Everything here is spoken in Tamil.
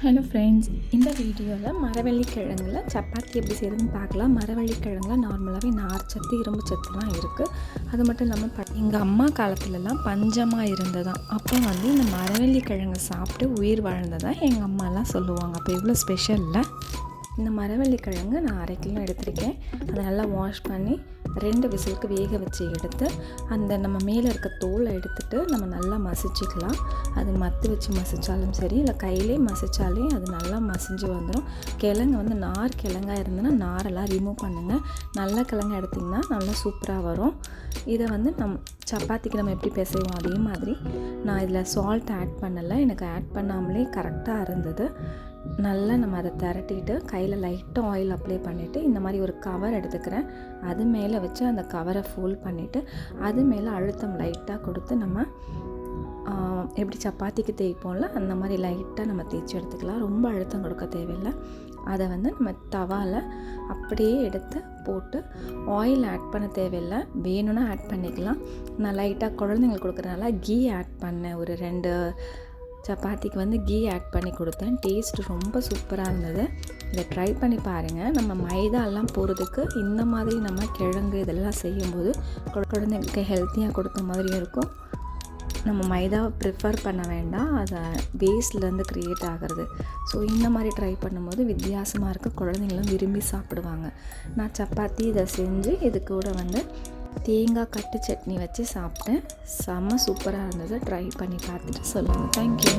ஹலோ ஃப்ரெண்ட்ஸ் இந்த வீடியோவில் மரவள்ளிக்கிழங்குல சப்பாத்தி எப்படி செய்யறதுன்னு பார்க்கலாம். மரவள்ளிக்கிழங்குல நார்மலாகவே நார் சத்து இரும்பு சத்துலாம் இருக்குது அது மட்டும் இல்லாமல் ப எங்கள் அம்மா காலத்துலலாம் பஞ்சமாக இருந்ததான் அப்போ வந்து இந்த மரவள்ளிக்கிழங்கு சாப்பிட்டு உயிர் வாழ்ந்ததான் எங்கள் அம்மாலாம் சொல்லுவாங்க. அப்போ எவ்வளோ ஸ்பெஷலில் இந்த மரவள்ளிக்கிழங்கு நான் அரை கிலோ எடுத்திருக்கேன். அதை நல்லா வாஷ் பண்ணி ரெண்டு விசிலுக்கு வேக வச்சு எடுத்து அந்த நம்ம மேலே இருக்க தோலை எடுத்துட்டு நம்ம நல்லா மசிச்சுக்கலாம். அது மத்து வச்சு மசித்தாலும் சரி இல்லை கையிலே மசித்தாலே அது நல்லா மசிஞ்சு வந்துடும் கிழங்கு வந்து நார் கிழங்கா இருந்ததுன்னா நாரெல்லாம் ரிமூவ் பண்ணுங்கள் நல்ல கிழங்கு எடுத்திங்கன்னா நல்லா சூப்பராக வரும். இதை வந்து நம் சப்பாத்திக்கு நம்ம எப்படி பிசைவோம்? அதே மாதிரி நான் இதில் சால்ட் ஆட் பண்ணலை. எனக்கு ஆட் பண்ணாமலே கரெக்டாக இருந்தது. நல்லா நம்ம அதை திரட்டிட்டு கையில் லைட்டாக ஆயில் அப்ளை பண்ணிவிட்டு இந்த மாதிரி ஒரு கவர் எடுத்துக்கிறேன். அது மேலே வச்சு அந்த கவரை ஃபோல்ட் பண்ணிவிட்டு அது மேலே அழுத்தம் லைட்டாக கொடுத்து நம்ம எப்படி சப்பாத்திக்கு தேய்ப்போம்ல அந்த மாதிரி லைட்டாக நம்ம தேய்ச்சி எடுத்துக்கலாம். ரொம்ப அழுத்தம் கொடுக்க தேவையில்லை. அதை வந்து நம்ம தவாவில் அப்படியே எடுத்து போட்டு ஆயில் ஆட் பண்ண தேவையில்லை. வேணும்னா ஆட் பண்ணிக்கலாம். நான் லைட்டாக குழந்தைங்களுக்கு கொடுக்குறதுனால கீ ஆட் பண்ணேன். ஒரு ரெண்டு சப்பாத்திக்கு வந்து கீ ஆட் பண்ணி கொடுத்தேன். டேஸ்ட் ரொம்ப சூப்பராக இருந்தது. இதை ட்ரை பண்ணி பாருங்கள் நம்ம மைதாலாம் போகிறதுக்கு இந்த மாதிரி நம்ம கிழங்கு இதெல்லாம் செய்யும்போது குழந்தைங்களுக்கு ஹெல்த்தியாக கொடுத்த மாதிரியும் இருக்கும். நம்ம மைதாவை ப்ரிஃபர் பண்ண வேண்டாம். அதை வேஸ்ட்லேருந்து க்ரியேட் ஆகிறது. ஸோ இந்த மாதிரி ட்ரை பண்ணும்போது வித்தியாசமாக இருக்க. குழந்தைங்களும் விரும்பி சாப்பிடுவாங்க. நான் சப்பாத்தி இதை செஞ்சு இது கூட வந்து தேங்காய் கட்டு சட்னி வச்சு சாப்பிட்டேன். செம்ம சூப்பராக இருந்தது ட்ரை பண்ணி பார்த்துட்டு சொல்லுங்கள் தேங்க்யூ